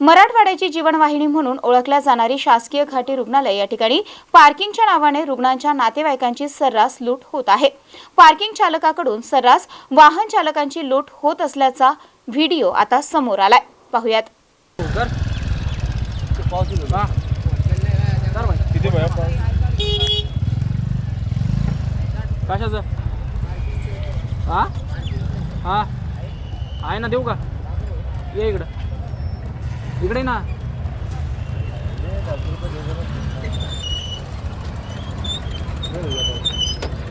मराठवाड्याची जीवनवाहिनी म्हणून ओळखल्या जाणारी शासकीय घाटी रुग्णालय या ठिकाणी पार्किंगच्या नावाने रुग्णांच्या नातेवाईकांची सर्रास लूट होत आहे. पार्किंग चालकाकडून सर्रास वाहन चालकांची लूट होत असल्याचा व्हिडिओ आता समोर आलाय. पाहुयात. कशाचं? हा? हा? आहे ना देऊ का? ये इकडं. इकडे ना.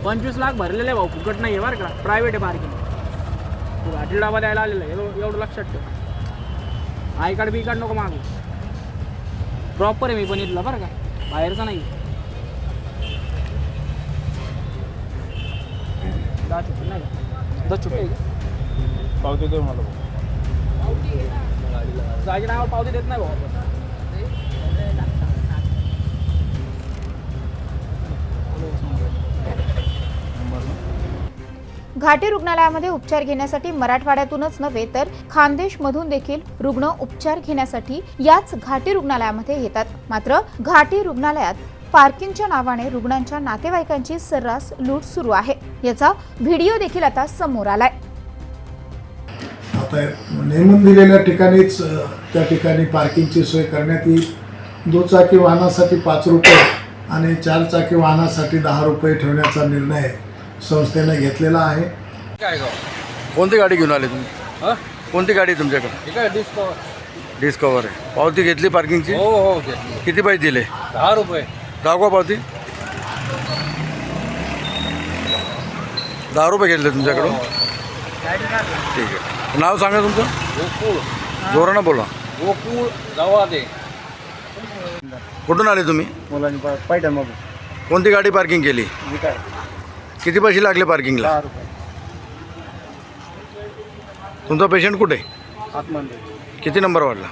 पंचवीस लाख भरलेले आहे भाऊ फुकट नाही आहे बरं का. प्रायव्हेट आहे पार्किंग तू घाटी डाबा द्यायला आलेला आहे एवढं एवढं लक्षात ठेव. आय कार्ड बी कार्ड नको मागू. प्रॉपर आहे मी पण इथला बरं का. बाहेरचा नाही. दहा चुट्टी नाही का? दस आहे पावते दे मला. जायच्या नावावर पावती देत नाही भाऊ घाटी रुग्णालयामध्ये उपचार घेण्यासाठी मराठवाड्यातूनच नव्हे तर खानदेशमधून देखील रुग्ण उपचार घेण्यासाठी याच घाटी रुग्णालयामध्ये येतात. मात्र घाटी रुग्णालयात पार्किंगच्या नावाने रुग्णांच्या नातेवाईकांची सर्रास लूट सुरू आहे. याचा व्हिडिओ देखील आता समोर आलाय. आता नेमून दिलेल्या ठिकाणीच त्या ठिकाणी पार्किंगची सोय करण्यात येईल. दुचाकी वाहनासाठी पाच रुपये आणि चार चाकी वाहनासाठी दहा रुपये ठेवण्याचा निर्णय संस्थेने घेतलेला आहे. काय गाव? कोणती गाडी घेऊन आली तुम्ही? हा? कोणती गाडी आहे तुमच्याकडे? ठीक आहे डिस्काउंट डिस्कवर आहे. पावती घेतली पार्किंगची हो हो घेतली. किती पैसे दिले? दहा रुपये. दाखवा पावती. दहा रुपये घेतले तुमच्याकडून? ठीक आहे. नाव सांगा तुमचं? गोकुळ. जोरानं बोला. गोकुळ जावा दे कुठून आले तुम्ही? मुलांनी मग कोणती गाडी पार्किंग केली? काय? किती पैसे लागले पार्किंगला? दहा रुपये. तुमचा पेशंट कुठे? आतमध्ये. किती नंबर वाढला?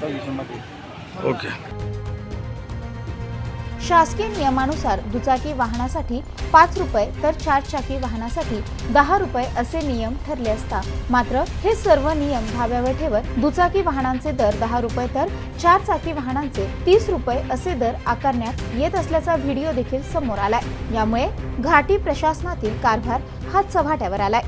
सव्वीसमध्ये. ओके. शासकीय नियमानुसार दुचाकी वाहनासाठी पाच रुपये तर चार चाकी वाहनासाठी दहा रुपये असे नियम ठरले असता. मात्र हे सर्व नियम धाब्यावर ठेवत दुचाकी वाहनांचे दर दहा रुपये तर चार चाकी वाहनांचे तीस रुपये असे दर आकारण्यात येत असल्याचा व्हिडिओ देखील समोर आलाय. यामुळे घाटी प्रशासनातील कारभार हा चव्हाट्यावर आलाय.